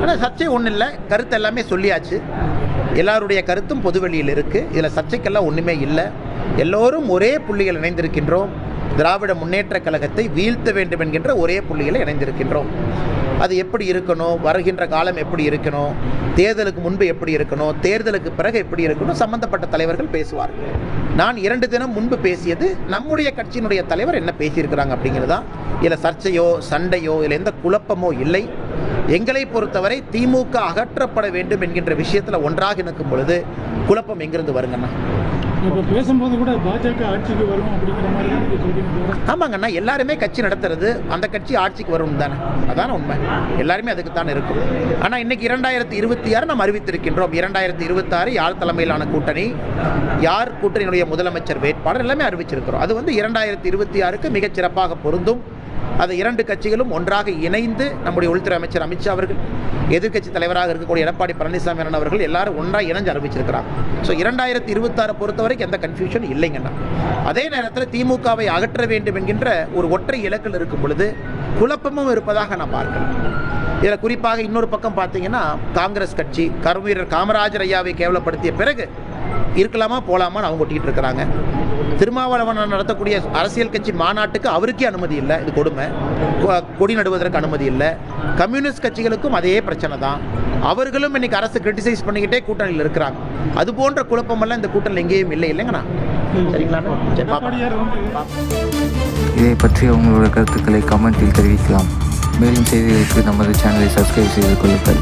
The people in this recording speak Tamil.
ஆனால் சர்ச்சை ஒன்றும் இல்லை கருத்து எல்லாமே சொல்லியாச்சு. எல்லாருடைய கருத்தும் பொதுவெளியில் இருக்குது இதில் சர்ச்சைக்கெல்லாம் ஒன்றுமே இல்லை. எல்லோரும் ஒரே புள்ளிகள் இணைந்திருக்கின்றோம். திராவிட முன்னேற்றக் கழகத்தை வீழ்த்த வேண்டும் என்கின்ற ஒரே புள்ளிகளை இணைந்திருக்கின்றோம். அது எப்படி இருக்கணும்? வருகின்ற காலம் எப்படி இருக்கணும்? தேர்தலுக்கு முன்பு எப்படி இருக்கணும்? தேர்தலுக்கு பிறகு எப்படி இருக்கணும்? சம்பந்தப்பட்ட தலைவர்கள் பேசுவார்கள். நான் இரண்டு தினம் முன்பு பேசியது நம்முடைய கட்சியினுடைய தலைவர் என்ன பேசியிருக்கிறாங்க அப்படிங்கிறது தான் இதில் சர்ச்சையோ சண்டையோ இல்லை எந்த குழப்பமோ இல்லை. எங்களை பொறுத்தவரை திமுக அகற்றப்பட வேண்டும் என்கின்ற விஷயத்தில் ஒன்றாக நிற்கும் பொழுது குழப்பம் எங்கிருந்து வருங்கண்ணா இப்போ பேசும்போது கூட பாஜக ஆட்சிக்கு வரும் அப்படிங்கிற மாதிரி ஆமாங்கண்ணா எல்லாருமே கட்சி நடத்துறது அந்த கட்சி ஆட்சிக்கு வரும் தானே. அதான உண்மை. எல்லாருமே அதுக்கு தான் இருக்கும். ஆனால் இன்னைக்கு இரண்டாயிரத்தி இருபத்தி ஆறு நாம் அறிவித்திருக்கின்றோம். இரண்டாயிரத்தி இருபத்தாறு யார் தலைமையிலான கூட்டணி யார் கூட்டணியினுடைய முதலமைச்சர் வேட்பாளர் எல்லாமே அறிவிச்சிருக்கிறோம். அது வந்து இரண்டாயிரத்தி இருபத்தி ஆறுக்கு மிகச் சிறப்பாக பொருந்தும். அது இரண்டு கட்சிகளும் ஒன்றாக இணைந்து நம்முடைய உள்துறை அமைச்சர் அமித்ஷா அவர்கள் எதிர்க்கட்சி தலைவராக இருக்கக்கூடிய எடப்பாடி பழனிசாமி அண்ணன் அவர்கள் எல்லாரும் ஒன்றாக இணைஞ்சு அறிவிச்சிருக்கிறாங்க ஸோ இரண்டாயிரத்தி இருபத்தாறு பொறுத்த வரைக்கும் எந்த கன்ஃபியூஷன் இல்லைங்கண்ணா. அதே நேரத்தில் திமுகவை அகற்ற வேண்டும் என்கின்ற ஒரு ஒற்றை இலக்கில் இருக்கும் பொழுது குழப்பமும் இருப்பதாக நான் பார்க்கிறேன். இதில் குறிப்பாக இன்னொரு பக்கம் பார்த்தீங்கன்னா காங்கிரஸ் கட்சி கருவீரர் காமராஜர் ஐயாவை கேவலப்படுத்திய பிறகு இருக்கலாமா போகலாமான்னு அவங்க ஒட்டிக்கிட்டு இருக்கிறாங்க. திருமாவளவன் நடத்தக்கூடிய அரசியல் கட்சி மாநாட்டுக்கு அவருக்கே அனுமதி இல்லை இது கொடுமை. கொடி நடுவதற்கு அனுமதி இல்லை. கம்யூனிஸ்ட் கட்சிகளுக்கும் அதே பிரச்சனை தான். அவர்களும் இன்னைக்கு அரசு கிரிட்டிசைஸ் பண்ணிக்கிட்டே கூட்டணியில் இருக்கிறாங்க. அது போன்ற குழப்பமெல்லாம் இந்த கூட்டணியில் எங்கேயும் இல்லை இல்லைங்கண்ணா சரிங்களா? இதை பற்றி உங்களோட கருத்துக்களை கமெண்டில் தெரிவிக்கலாம். மேலும் செய்திகளுக்கு நமது சேனலை சப்ஸ்கிரைப் செய்து கொள்ளுங்கள்.